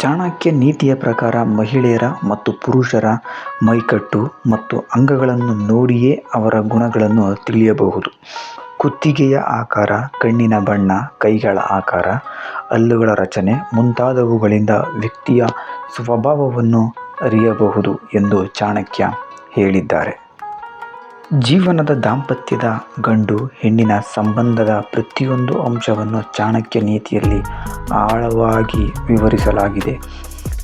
ಚಾಣಕ್ಯ ನೀತಿಯ ಪ್ರಕಾರ ಮಹಿಳೆಯರ ಮತ್ತು ಪುರುಷರ ಮೈಕಟ್ಟು ಮತ್ತು ಅಂಗಗಳನ್ನು ನೋಡಿಯೇ ಅವರ ಗುಣಗಳನ್ನು ತಿಳಿಯಬಹುದು. ಕುತ್ತಿಗೆಯ ಆಕಾರ, ಕಣ್ಣಿನ ಬಣ್ಣ, ಕೈಗಳ ಆಕಾರ, ಹಲ್ಲುಗಳ ರಚನೆ ಮುಂತಾದವುಗಳಿಂದ ವ್ಯಕ್ತಿಯ ಸ್ವಭಾವವನ್ನು ಅರಿಯಬಹುದು ಎಂದು ಚಾಣಕ್ಯ ಹೇಳಿದ್ದಾರೆ. ಜೀವನದ ದಾಂಪತ್ಯದ ಗಂಡು-ಹೆಣ್ಣಿನ ಸಂಬಂಧದ ಪ್ರತಿಯೊಂದು ಅಂಶವನ್ನು ಚಾಣಕ್ಯ ನೀತಿಯಲ್ಲಿ ಆಳವಾಗಿ ವಿವರಿಸಲಾಗಿದೆ.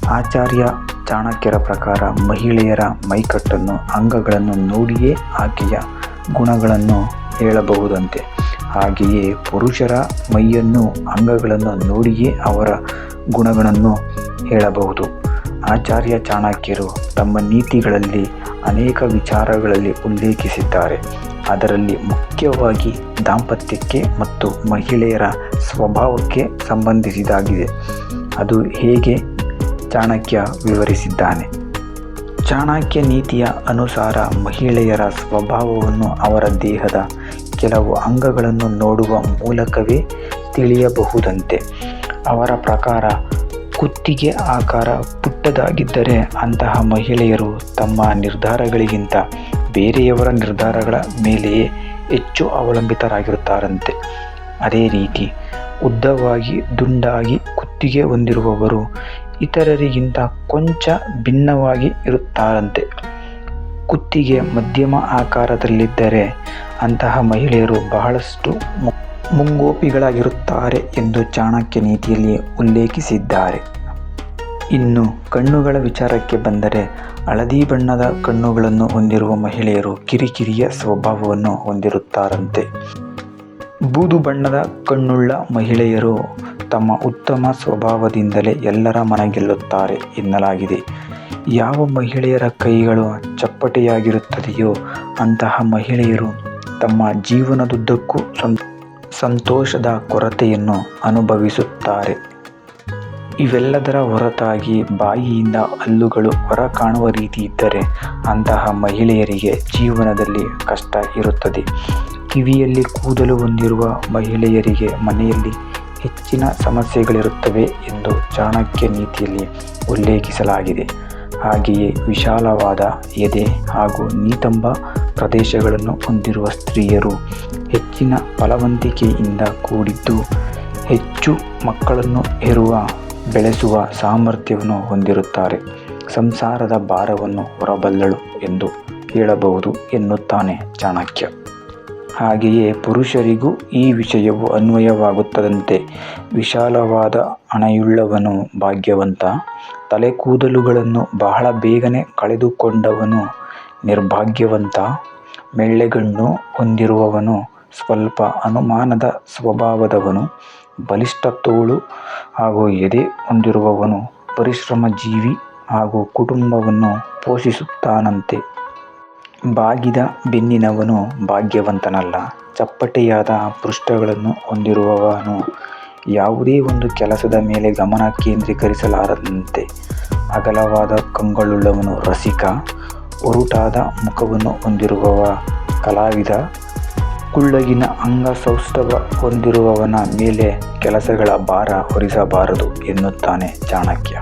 ಆಚಾರ್ಯ ಚಾಣಕ್ಯರ ಪ್ರಕಾರ ಮಹಿಳೆಯರ ಮೈಕಟ್ಟನ್ನು, ಅಂಗಗಳನ್ನು ನೋಡಿಯೇ ಆಕೆಯ ಗುಣಗಳನ್ನು ಹೇಳಬಹುದಂತೆ, ಹಾಗೆಯೇ ಪುರುಷರ ಮೈಯನ್ನು, ಅಂಗಗಳನ್ನು ನೋಡಿಯೇ ಅವರ ಗುಣಗಳನ್ನು ಹೇಳಬಹುದು. ಆಚಾರ್ಯ ಚಾಣಕ್ಯರು ತಮ್ಮ ನೀತಿಗಳಲ್ಲಿ ಅನೇಕ ವಿಚಾರಗಳಲ್ಲಿ ಉಲ್ಲೇಖಿಸಿದ್ದಾರೆ. ಅದರಲ್ಲಿ ಮುಖ್ಯವಾಗಿ ದಾಂಪತ್ಯಕ್ಕೆ ಮತ್ತು ಮಹಿಳೆಯರ ಸ್ವಭಾವಕ್ಕೆ ಸಂಬಂಧಿಸಿದಾಗಿದೆ ಅದು ಹೇಗೆ ಚಾಣಕ್ಯ ವಿವರಿಸಿದ್ದಾನೆ. ಚಾಣಕ್ಯ ನೀತಿಯ ಅನುಸಾರ ಮಹಿಳೆಯರ ಸ್ವಭಾವವನ್ನು ಅವರ ದೇಹದ ಕೆಲವು ಅಂಗಗಳನ್ನು ನೋಡುವ ಮೂಲಕವೇ ತಿಳಿಯಬಹುದಂತೆ. ಅವರ ಪ್ರಕಾರ ಕುತ್ತಿಗೆ ಆಕಾರ ಪುಟ್ಟದಾಗಿದ್ದರೆ ಅಂತಹ ಮಹಿಳೆಯರು ತಮ್ಮ ನಿರ್ಧಾರಗಳಿಗಿಂತ ಬೇರೆಯವರ ನಿರ್ಧಾರಗಳ ಮೇಲೆಯೇ ಹೆಚ್ಚು ಅವಲಂಬಿತರಾಗಿರುತ್ತಾರಂತೆ. ಅದೇ ರೀತಿ ಉದ್ದವಾಗಿ ದುಂಡಾಗಿ ಕುತ್ತಿಗೆ ಹೊಂದಿರುವವರು ಇತರರಿಗಿಂತ ಕೊಂಚ ಭಿನ್ನವಾಗಿ ಇರುತ್ತಾರಂತೆ. ಕುತ್ತಿಗೆ ಮಧ್ಯಮ ಆಕಾರದಲ್ಲಿದ್ದರೆ ಅಂತಹ ಮಹಿಳೆಯರು ಬಹಳಷ್ಟು ಮುಂಗೋಪಿಗಳಾಗಿರುತ್ತಾರೆ ಎಂದು ಚಾಣಕ್ಯ ನೀತಿಯಲ್ಲಿ ಉಲ್ಲೇಖಿಸಿದ್ದಾರೆ. ಇನ್ನು ಕಣ್ಣುಗಳ ವಿಚಾರಕ್ಕೆ ಬಂದರೆ ಹಳದಿ ಬಣ್ಣದ ಕಣ್ಣುಗಳನ್ನು ಹೊಂದಿರುವ ಮಹಿಳೆಯರು ಕಿರಿಕಿರಿಯ ಸ್ವಭಾವವನ್ನು ಹೊಂದಿರುತ್ತಾರಂತೆ. ಬೂದು ಬಣ್ಣದ ಕಣ್ಣುಳ್ಳ ಮಹಿಳೆಯರು ತಮ್ಮ ಉತ್ತಮ ಸ್ವಭಾವದಿಂದಲೇ ಎಲ್ಲರ ಮನಗೆಲ್ಲುತ್ತಾರೆ ಎನ್ನಲಾಗಿದೆ. ಯಾವ ಮಹಿಳೆಯರ ಕೈಗಳು ಚಪ್ಪಟೆಯಾಗಿರುತ್ತದೆಯೋ ಅಂತಹ ಮಹಿಳೆಯರು ತಮ್ಮ ಜೀವನದುದ್ದಕ್ಕೂ ಸಂತೋಷದ ಕೊರತೆಯನ್ನು ಅನುಭವಿಸುತ್ತಾರೆ. ಇವೆಲ್ಲದರ ಹೊರತಾಗಿ ಬಾಯಿಯಿಂದ ಹಲ್ಲುಗಳು ಹೊರಕಾಣುವ ರೀತಿ ಇದ್ದರೆ ಅಂತಹ ಮಹಿಳೆಯರಿಗೆ ಜೀವನದಲ್ಲಿ ಕಷ್ಟ ಇರುತ್ತದೆ. ಕಿವಿಯಲ್ಲಿ ಕೂದಲು ಹೊಂದಿರುವ ಮಹಿಳೆಯರಿಗೆ ಮನೆಯಲ್ಲಿ ಹೆಚ್ಚಿನ ಸಮಸ್ಯೆಗಳಿರುತ್ತವೆ ಎಂದು ಚಾಣಕ್ಯ ನೀತಿಯಲ್ಲಿ ಉಲ್ಲೇಖಿಸಲಾಗಿದೆ. ಹಾಗೆಯೇ ವಿಶಾಲವಾದ ಎದೆ ಹಾಗೂ ನೀತಂಬ ಪ್ರದೇಶಗಳನ್ನು ಹೊಂದಿರುವ ಸ್ತ್ರೀಯರು ಹೆಚ್ಚಿನ ಫಲವಂತಿಕೆಯಿಂದ ಕೂಡಿದ್ದು, ಹೆಚ್ಚು ಮಕ್ಕಳನ್ನು ಹೆರುವ, ಬೆಳೆಸುವ ಸಾಮರ್ಥ್ಯವನ್ನು ಹೊಂದಿರುತ್ತಾರೆ. ಸಂಸಾರದ ಭಾರವನ್ನು ಹೊರಬಲ್ಲಳು ಎಂದು ಹೇಳಬಹುದು ಎನ್ನುತ್ತಾನೆ ಚಾಣಕ್ಯ. ಹಾಗೆಯೇ ಪುರುಷರಿಗೂ ಈ ವಿಷಯವು ಅನ್ವಯವಾಗುತ್ತದಂತೆ. ವಿಶಾಲವಾದ ಹಣೆಯುಳ್ಳವನು ಭಾಗ್ಯವಂತ. ತಲೆಕೂದಲುಗಳನ್ನು ಬಹಳ ಬೇಗನೆ ಕಳೆದುಕೊಂಡವನು ನಿರ್ಭಾಗ್ಯವಂತ. ಮೆಳ್ಳೆಗಣ್ಣು ಹೊಂದಿರುವವನು ಸ್ವಲ್ಪ ಅನುಮಾನದ ಸ್ವಭಾವದವನು. ಬಲಿಷ್ಠ ತೋಳು ಹಾಗೂ ಎದೆ ಹೊಂದಿರುವವನು ಪರಿಶ್ರಮಜೀವಿ ಹಾಗೂ ಕುಟುಂಬವನ್ನು ಪೋಷಿಸುತ್ತಾನಂತೆ. ಬಾಗಿದ ಬೆನ್ನಿನವನು ಭಾಗ್ಯವಂತನಲ್ಲ. ಚಪ್ಪಟೆಯಾದ ಪೃಷ್ಠಗಳನ್ನು ಹೊಂದಿರುವವನು ಯಾವುದೇ ಒಂದು ಕೆಲಸದ ಮೇಲೆ ಗಮನ ಕೇಂದ್ರೀಕರಿಸಲಾರದಂತೆ ಅಗಲವಾದ ಕಂಗಳುಳ್ಳವನು ರಸಿಕ. ಒರುಟಾದ ಮುಖವನ್ನು ಹೊಂದಿರುವವ, ಕಲಾವಿದ. ಕುಳ್ಳಗಿನ ಅಂಗಸೌಷ್ಠವ ಹೊಂದಿರುವವನ ಮೇಲೆ ಕೆಲಸಗಳ ಭಾರ ಹೊರಿಸಬಾರದು ಎನ್ನುತ್ತಾನೆ ಚಾಣಕ್ಯ.